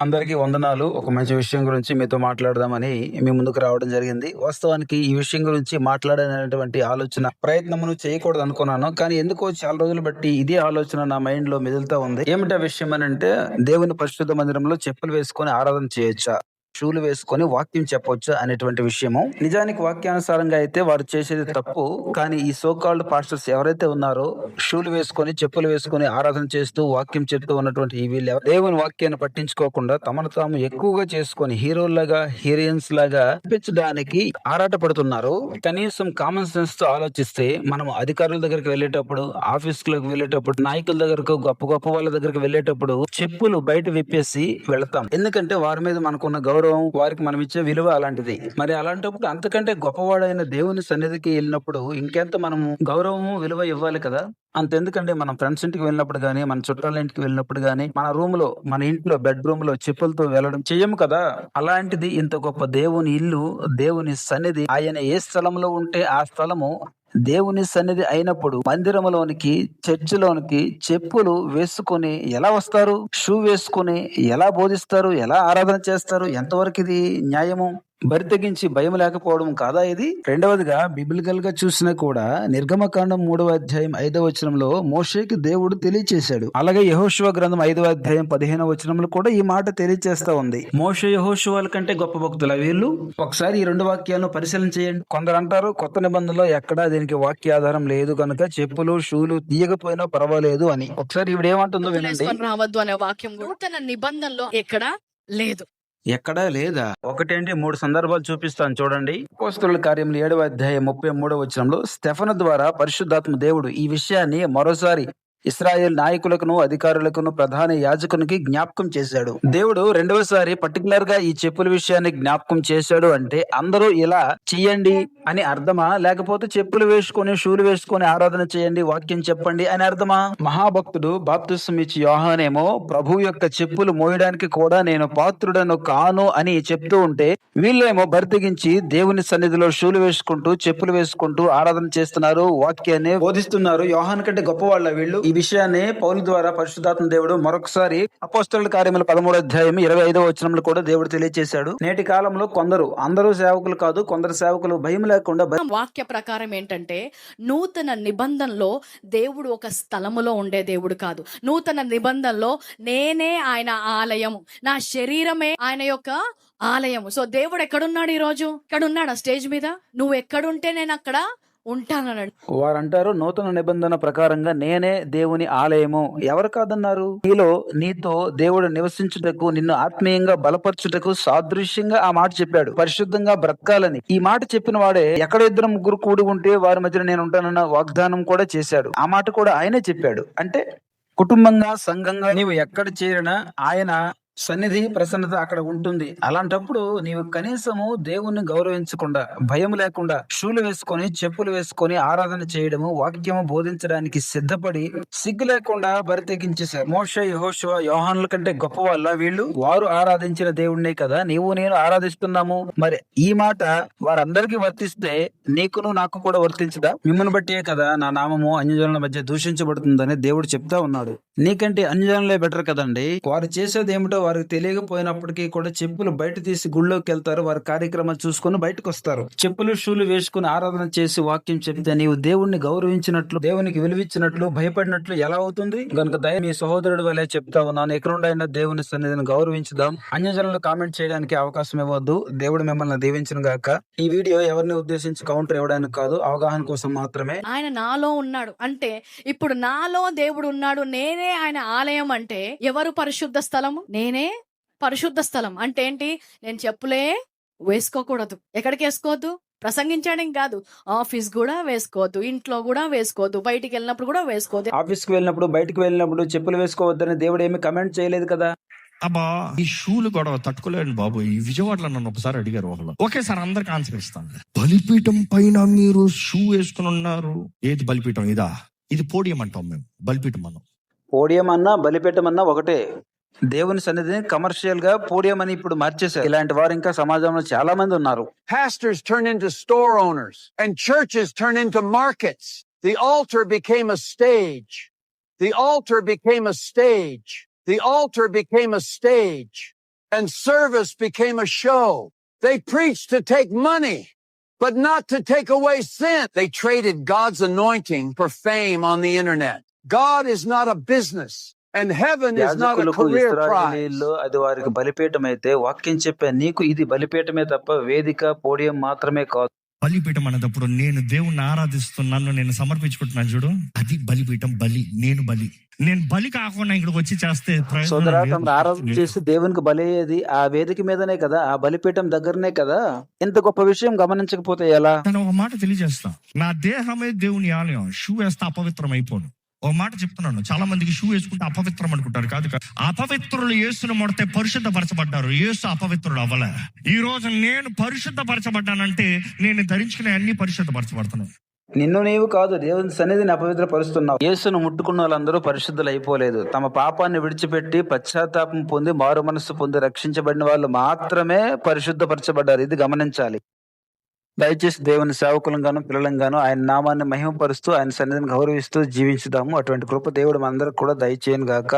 అందరికీ వందనాలు. ఒక మంచి విషయం గురించి మీతో మాట్లాడదామని మీ ముందుకు రావడం జరిగింది. వాస్తవానికి ఈ విషయం గురించి మాట్లాడాలనేటువంటి ఆలోచన ప్రయత్నమును చేయకూడదు అనుకున్నాను కానీ ఎందుకో చాలా రోజులు బట్టి ఇదే ఆలోచన నా మైండ్‌లో మెదులుతా ఉంది. ఏమిటా విషయం అని అంటే దేవుని పరిశుద్ధ మందిరంలో చెప్పులు వేసుకొని ఆరాధన చేయొచ్చా? షూలు వేసుకొని వాక్యం చెప్పొచ్చు అనేటువంటి విషయము. నిజానికి వాక్యానుసారంగా అయితే వారు చేసేది తప్పు. కానీ ఈ సో కాల్డ్ పాస్టర్స్ ఎవరైతే ఉన్నారో షూలు వేసుకొని, చెప్పులు వేసుకొని ఆరాధన చేస్తూ వాక్యం చెప్తూ ఉన్నటువంటి ఈ వీళ్ళు దేవుని వాక్యాన్ని పట్టించుకోకుండా తమను తాము ఎక్కువగా చేసుకొని హీరోల్లాగా, హీరోయిన్స్ లాగా చూపించడానికి ఆరాటపడుతున్నారు. కనీసం కామన్ సెన్స్తో ఆలోచిస్తే మనం అధికారుల దగ్గరికి వెళ్ళేటప్పుడు, ఆఫీసులకు వెళ్ళేటప్పుడు, నాయకుల దగ్గరకు గొప్ప గొప్ప వాళ్ళ దగ్గరికి వెళ్ళేటప్పుడు చెప్పులు బయట విప్పేసి వెళతాం. ఎందుకంటే వారి మీద మనకున్న గౌరవం, వారికి మనం ఇచ్చే విలువ అలాంటిది. మరి అలాంటప్పుడు అంతకంటే గొప్పవాడైన దేవుని సన్నిధికి వెళ్ళినప్పుడు ఇంకెంత మనము గౌరవము, విలువ ఇవ్వాలి కదా! అంతెందుకంటే మనం ఫ్రెండ్స్ ఇంటికి వెళ్ళినప్పుడు కానీ మన చుట్టాల ఇంటికి వెళ్ళినప్పుడు కానీ మన రూమ్లో, మన ఇంట్లో బెడ్ రూమ్లో చెప్పులతో వెళ్ళడం చెయ్యము కదా! అలాంటిది ఇంత గొప్ప దేవుని ఇల్లు, దేవుని సన్నిధి ఆయన ఏ స్థలంలో ఉంటే ఆ స్థలము దేవుని సన్నిధి అయినప్పుడు మందిరములోనికి, చర్చిలోనికి చెప్పులు వేసుకొని ఎలా వస్తారు? షూ వేసుకొని ఎలా బోధిస్తారు? ఎలా ఆరాధన చేస్తారు? ఎంతవరకు ఇది న్యాయము? బరి తెగించి భయం లేకపోవడం కాదా ఇది? రెండవదిగా బిబిలికల్గా చూసినా కూడా నిర్గమకాండం మూడవ అధ్యాయం ఐదవ వచనంలో మోషేకి దేవుడు తెలియచేశాడు. అలాగే యెహోషువ గ్రంథం ఐదవ అధ్యాయం పదిహేనవ వచనంలో కూడా ఈ మాట తెలియచేస్తా ఉంది. మోషే యెహోషువల కంటే గొప్ప భక్తుల వీళ్ళు? ఒకసారి ఈ రెండు వాక్యాలను పరిశీలన చేయండి. కొందరు అంటారు కొత్త నిబంధనలో ఎక్కడా దీనికి వాక్య ఆధారం లేదు కనుక చెప్పులు, షూలు తీయకపోయినా పర్వాలేదు అని. ఒకసారి ఈవిడ ఏమంటుందో వినండి. రావద్దు అనే వాక్యం నూతన నిబంధనలో ఎక్కడా లేదు ఎక్కడా లేదా? ఒకటేంటి? మూడు సందర్భాలు చూపిస్తాను. చూడండి. పోస్తుల కార్యములు ఏడవ అధ్యాయం ముప్పై మూడవ వచనంలో స్టెఫన ద్వారా పరిశుద్ధాత్మ దేవుడు ఈ విషయాన్ని మరోసారి ఇస్రాయేల్ నాయకులకును అధికారులకును ప్రధాన యాజకునికి జ్ఞాపకం చేశాడు. దేవుడు రెండవసారి పర్టికులర్గా ఈ చెప్పుల విషయాన్ని జ్ఞాపకం చేశాడు అంటే అందరూ ఇలా చెయ్యండి అని అర్థమా? లేకపోతే చెప్పులు వేసుకొని షూలు వేసుకొని ఆరాధన చేయండి వాక్యం చెప్పండి అని అర్థమా? మహాభక్తుడు బాప్తిసం ఇచ్చి యోహానేమో ప్రభు యొక్క చెప్పులు మోయడానికి కూడా నేను పాత్రుడను కాను అని చెప్తూ ఉంటే వీళ్ళేమో బర్తిగించి దేవుని సన్నిధిలో షూలు వేసుకుంటూ చెప్పులు వేసుకుంటూ ఆరాధన చేస్తున్నారు వాక్యాన్ని బోధిస్తున్నారు. యోహాన్ కంటే గొప్ప వాళ్ళ వీళ్ళు. ఈ విషయాన్ని పౌలు ద్వారా పరిశుద్ధాత్మ దేవుడు మరొకసారి అపోస్తలుల కార్యములు పదమూడు అధ్యాయం ఇరవై ఐదో వచనంలో కూడా దేవుడు తెలియజేశాడు నేటి కాలంలో కొందరు అందరూ సేవకులు కాదు కొందరు సేవకులు భయం లేకుండా వాక్య ప్రకారం ఏంటంటే నూతన నిబంధనలో దేవుడు ఒక స్థలములో ఉండే దేవుడు కాదు. నూతన నిబంధనలో నేనే ఆయన ఆలయము నా శరీరమే ఆయన యొక్క ఆలయము. సో దేవుడు ఎక్కడున్నాడు ఈ రోజు ఇక్కడ స్టేజ్ మీద? నువ్వు ఎక్కడుంటే నేను అక్కడ ఉంటానన్నాడు. వారు అంటారు నూతన నిబంధన ప్రకారంగా నేనే దేవుని ఆలయము. ఎవరు కాదన్నారు? నీలో నీతో దేవుడు నివసించుటకు నిన్ను ఆత్మీయంగా బలపరచుటకు సాదృశ్యంగా ఆ మాట చెప్పాడు. పరిశుద్ధంగా బ్రతకాలని. ఈ మాట చెప్పిన వాడే ఎక్కడ ఇద్దరు ముగ్గురు కూడి ఉంటే వారి మధ్యన నేను ఉంటానన్న వాగ్దానం కూడా చేశాడు. ఆ మాట కూడా ఆయనే చెప్పాడు. అంటే కుటుంబంగా సంఘంగా నీవు ఎక్కడ చేరినా ఆయన సన్నిధి ప్రసన్నత అక్కడ ఉంటుంది. అలాంటప్పుడు నీవు కనీసము దేవుణ్ణి గౌరవించకుండా భయం లేకుండా షూలు వేసుకొని చెప్పులు వేసుకొని ఆరాధన చేయడము వాక్యము బోధించడానికి సిద్ధపడి సిగ్గు లేకుండా బరితెగించేశారు. మోష యహోశివ యోహానుల కంటే గొప్ప వాళ్ళ? వీళ్ళు వారు ఆరాధించిన దేవుణ్ణే కదా. నీవు నేను ఆరాధిస్తున్నాము. మరి ఈ మాట వారందరికీ వర్తిస్తే నీకును నాకు కూడా వర్తించదా మిమ్మల్ని బట్టే కదా నా నామము అన్యజనుల మధ్య దూషించబడుతుందని దేవుడు చెప్తా ఉన్నాడు. నీకంటే అన్యజనులే బెటర్ కదండి. వారు చేసేది ఏమిటో వారికి తెలియకపోయినప్పటికీ కూడా చెప్పులు బయట తీసి గుళ్ళోకి వెళ్తారు. వారి కార్యక్రమాలు చూసుకొని బయటకు వస్తారు. చెప్పులు షూలు వేసుకుని ఆరాధన చేసి వాక్యం చెప్తే నీవు దేవుణ్ణి గౌరవించినట్లు దేవునికి విలువించినట్లు భయపడినట్లు ఎలా అవుతుంది? గనుక దయ మీ సహోదరుడు వల్లే చెప్తా ఉన్నాను. ఎక్కడుండైనా దేవుని సన్నిధిని గౌరవించుదాం. అన్యజనులు కామెంట్ చేయడానికి అవకాశం ఇవ్వద్దు. దేవుడు మిమ్మల్ని దీవించిన గాక. ఈ వీడియో ఎవరిని ఉద్దేశించి కౌంటర్ ఇవ్వడానికి కాదు అవగాహన కోసం మాత్రమే. ఆయన నాలో ఉన్నాడు. అంటే ఇప్పుడు నాలో దేవుడు ఉన్నాడు. నేనే ఆయన ఆలయం అంటే ఎవరు పరిశుద్ధ స్థలము? నేనే పరిశుద్ధ స్థలం. అంటే ఏంటి? నేను చెప్పులే వేసుకోకూడదు. ఎక్కడికి వేసుకోవద్దు? ప్రసంగించడానికి కాదు. ఆఫీస్ కూడా వేసుకోవద్దు. ఇంట్లో కూడా వేసుకోవద్దు. బయటికి వెళ్ళినప్పుడు కూడా వేసుకోవద్దు. ఆఫీస్కి వెళ్ళినప్పుడు బయటకు వెళ్ళినప్పుడు చెప్పులు వేసుకోవద్దని దేవుడు ఏమి కమెంట్ చేయలేదు కదా? అబ్బా ఈ షూలు గొడవ తట్టుకోలేను బాబు. ఈ విజయవాడలో నన్ను ఒకసారి అడిగారు ఒకళ్ళు. ఒకేసారి అందరికి ఆన్సర్ ఇస్తాను. బలిపీఠం పైన మీరు షూ వేసుకుని ఉన్నారు. ఏది బలిపీఠం? ఇదా? ఇది పోడియం అంటాం మేము. బలిపీఠం మనం పోడియం అన్నా బలిపీఠం అన్నా ఒకటే. దేవుని సన్నిధిని కమర్షియల్ గా పోడియం అని ఇప్పుడు మార్చేశారు ఇలాంటి వారు ఇంకా సమాజంలో చాలా మంది ఉన్నారు Pastors turn into store owners and churches turn into markets. The altar became a stage. The altar became a stage. The altar became a stage. and service became a show. They preached to take money, but not to take away sin. They traded God's anointing for fame on the internet. God is not a business, And heaven is not a career prize. అది వారికి బలిపీఠం అయితే వాక్యం చెప్పే నీకు ఇది బలిపీఠమే తప్ప వేదిక పోడియం మాత్రమే కాదు. బలిపీఠం అనేటప్పుడు నేను దేవుణ్ణి ఆరాధిస్తున్నాను నేను సమర్పించుకుంటున్నాను చూడు. అది బలిపీఠం బలి. నేను బలి. నేను బలి కాకుండా ఇక్కడికి వచ్చి చేస్తే ఆరాధన చేసి దేవునికి బలి అయ్యేది ఆ వేదిక మీదనే కదా ఆ బలిపీఠం దగ్గరనే కదా? ఇంత గొప్ప విషయం గమనించకపోతే ఎలా? తను ఒక మాట తెలియజేస్తా. నా దేహమే దేవుని ఆలయం. షూ వేస్తే అపవిత్రం అయిపోను ఓ మాట చెప్తున్నాను. చాలా మందికి షూ వేసుకుంటే అపవిత్రం అనుకుంటారు. కాదు అపవిత్రులు యేసును మొడితే పరిశుద్ధపరచబడ్డారు. యేసు అపవిత్రుడు అవ్వలే. ఈ రోజు నేను పరిశుద్ధపరచబడ్డానంటే నేను ధరించుకునే అన్ని పరిశుద్ధపరచబడుతున్నాను నిన్ను నీవు కాదు దేవుని సన్నిధిని అపవిత్రపరుస్తున్నావు. యేసును ముట్టుకున్న వాళ్ళందరూ పరిశుద్ధులు అయిపోలేదు తమ పాపాన్ని విడిచిపెట్టి పశ్చాత్తాపం పొంది మారు మనస్సు పొంది రక్షించబడిన వాళ్ళు మాత్రమే పరిశుద్ధపరచబడ్డారు. ఇది గమనించాలి. దయచేసి దేవుని సేవకులంగాను పిల్లలంగాను ఆయన నామాన్ని మహిమపరుస్తూ ఆయన సన్నిధిని గౌరవిస్తూ జీవించుదాము. అటువంటి కృప దేవుడు మనందరికి కూడా దయచేయను గాక.